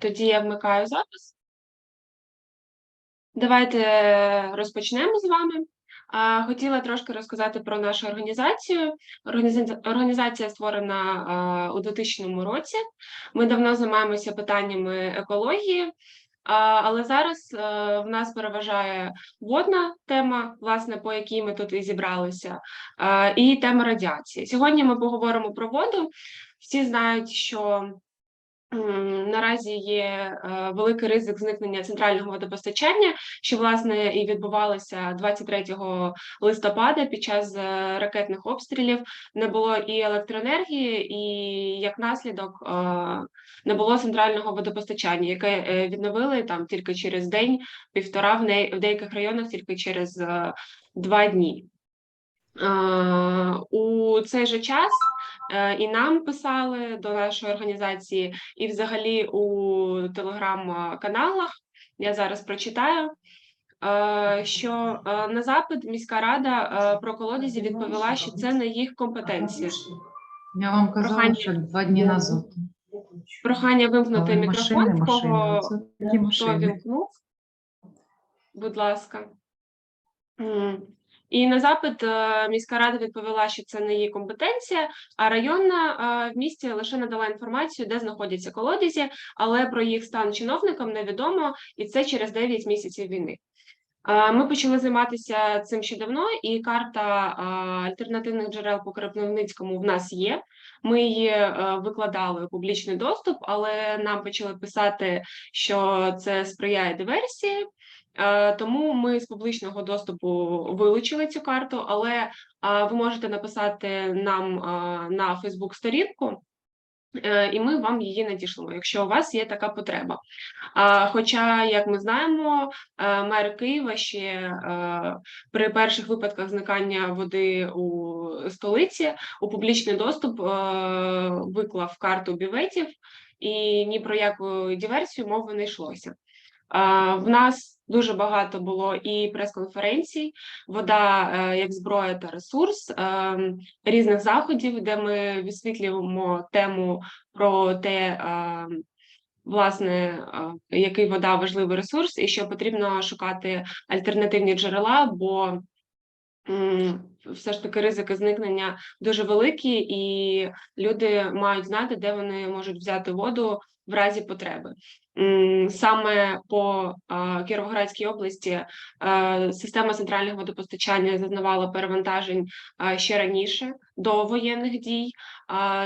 Тоді я вмикаю запис. Давайте розпочнемо з вами. Хотіла трошки розказати про нашу організацію. Організація створена у 2000 році. Ми давно займаємося питаннями екології, але зараз е, в нас переважає водна тема, власне, по якій ми тут і зібралися, і тема радіації. Сьогодні ми поговоримо про воду. Всі знають, що Наразі є е, великий ризик зникнення центрального водопостачання, що власне і відбувалося 23 листопада під час е, ракетних обстрілів. Не було і електроенергії, і як наслідок е, не було центрального водопостачання, яке відновили там тільки через день, півтора в в деяких районах тільки через два дні. У цей же час і нам писали до нашої організації, і взагалі у телеграм-каналах. Я зараз прочитаю. е, Що е, на запит міська рада е, про колодязі відповіла, що це не їх компетенція. Я вам казала, Прохання. що два дні назад. Прохання вимкнути Але мікрофон, машини, кого машини. Хто вімкнув. Будь ласка. І на запит е, міська рада відповіла, що це не її компетенція, а районна е, в місті лише надала інформацію, де знаходяться колодязі, але про їх стан чиновникам невідомо, і це через 9 місяців війни. Е, Ми почали займатися цим ще давно, і карта альтернативних джерел по Кропивницькому в нас є. Ми її викладали у публічний доступ, але нам почали писати, що це сприяє диверсії. Е, Тому ми з публічного доступу вилучили цю карту, але е, ви можете написати нам е, на Фейсбук сторінку, і ми вам її надішлемо, якщо у вас є така потреба. Хоча, як ми знаємо, мер Києва ще при перших випадках зникання води у столиці у публічний доступ виклав карту бюветів, і ні про яку диверсію мови не йшлося. В нас дуже багато було і прес-конференцій, вода е, як зброя та ресурс, е, різних заходів, де ми висвітлюємо тему про те, е, власне, який вода важливий ресурс, і що потрібно шукати альтернативні джерела, бо все ж таки ризики зникнення дуже великі, і люди мають знати, де вони можуть взяти воду в разі потреби. Саме по Кіровоградській області е, система центрального водопостачання зазнавала перевантажень ще раніше до воєнних дій.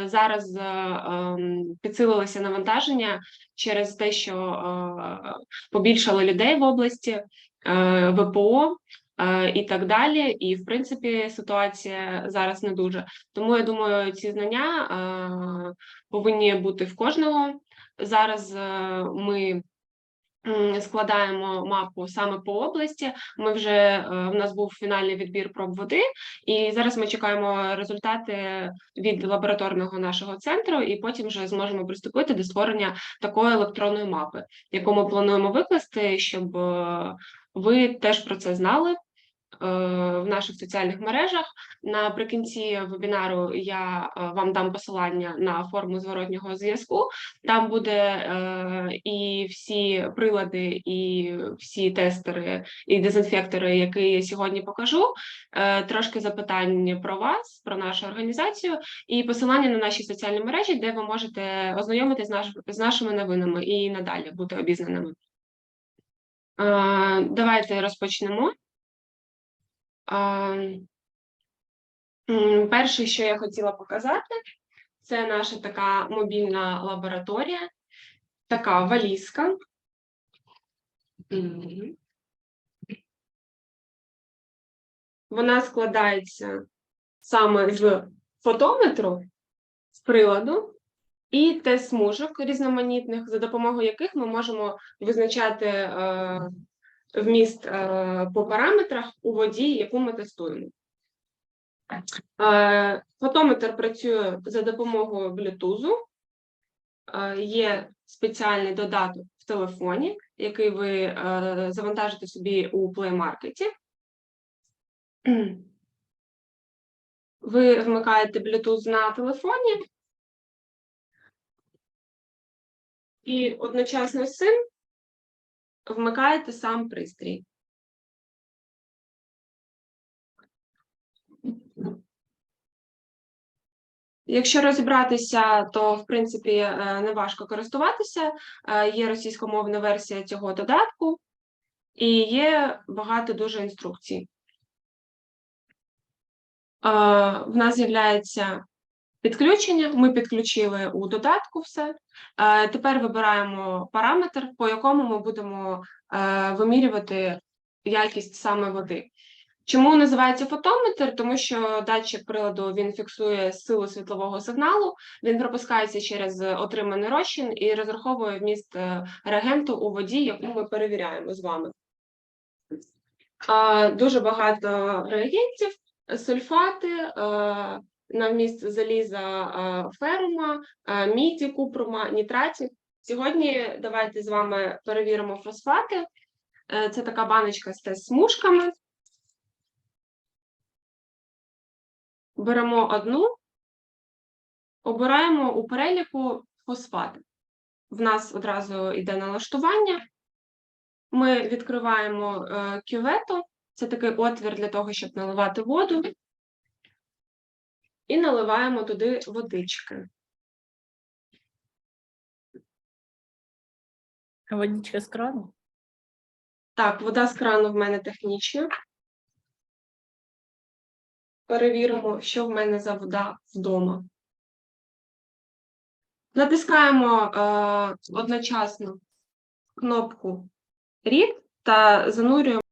Зараз е, ем, підсилилося навантаження через те, що е, побільшало людей в області, ВПО. І так далі, і в принципі ситуація зараз не дуже. Тому я думаю, ці знання повинні бути в кожного. Зараз е, ми складаємо мапу саме по області. Ми вже е, в нас був фінальний відбір проб води, і зараз ми чекаємо результати від лабораторного нашого центру, і потім вже зможемо приступити до створення такої електронної мапи, яку ми плануємо викласти, щоб е, ви теж про це знали. Е, В наших соціальних мережах наприкінці вебінару я е, вам дам посилання на форму зворотнього зв'язку. Там буде е, і всі прилади, і всі тестери, і дезінфектори, які я сьогодні покажу. Трошки запитань про вас, про нашу організацію, і посилання на наші соціальні мережі, де ви можете ознайомитись з, наш, з нашими новинами і надалі бути обізнаними. Давайте розпочнемо. Перше, що я хотіла показати, це наша така мобільна лабораторія, така валізка. Вона складається саме з фотометру, з приладу і тест-смужок різноманітних, за допомогою яких ми можемо визначати е, вміст е, по параметрах у воді, яку ми тестуємо. Е, Фотометр працює за допомогою Bluetooth. Е, Є спеціальний додаток в телефоні, який ви завантажите собі у Play Market. Ви вмикаєте Bluetooth на телефоні. І одночасно з цим вмикаєте сам пристрій. Якщо розібратися, то в принципі е, не важко користуватися. Е, Є російськомовна версія цього додатку, і є багато дуже інструкцій. Е, В нас з'являється підключення. Ми підключили у додатку все. Е, Тепер вибираємо параметр, по якому ми будемо е, вимірювати якість саме води. Чому називається фотометр? Тому що датчик приладу він фіксує силу світлового сигналу, він пропускається через отриманий розчин і розраховує вміст е, реагенту у воді, яку ми перевіряємо з вами. Дуже багато реагентів, сульфати, на вміст заліза ферума, міді, купрума, нітратів. Сьогодні давайте з вами перевіримо фосфати. Е, Це така баночка з тест-смужками. Беремо одну, обираємо у переліку фосфати. В нас одразу йде налаштування. Ми відкриваємо е, кювету, це такий отвір для того, щоб наливати воду. І наливаємо туди водички. Водичка з крану? Так, вода з крану в мене технічна. Перевіримо, що в мене за вода вдома. Натискаємо е, одночасно кнопку Read та занурюємо.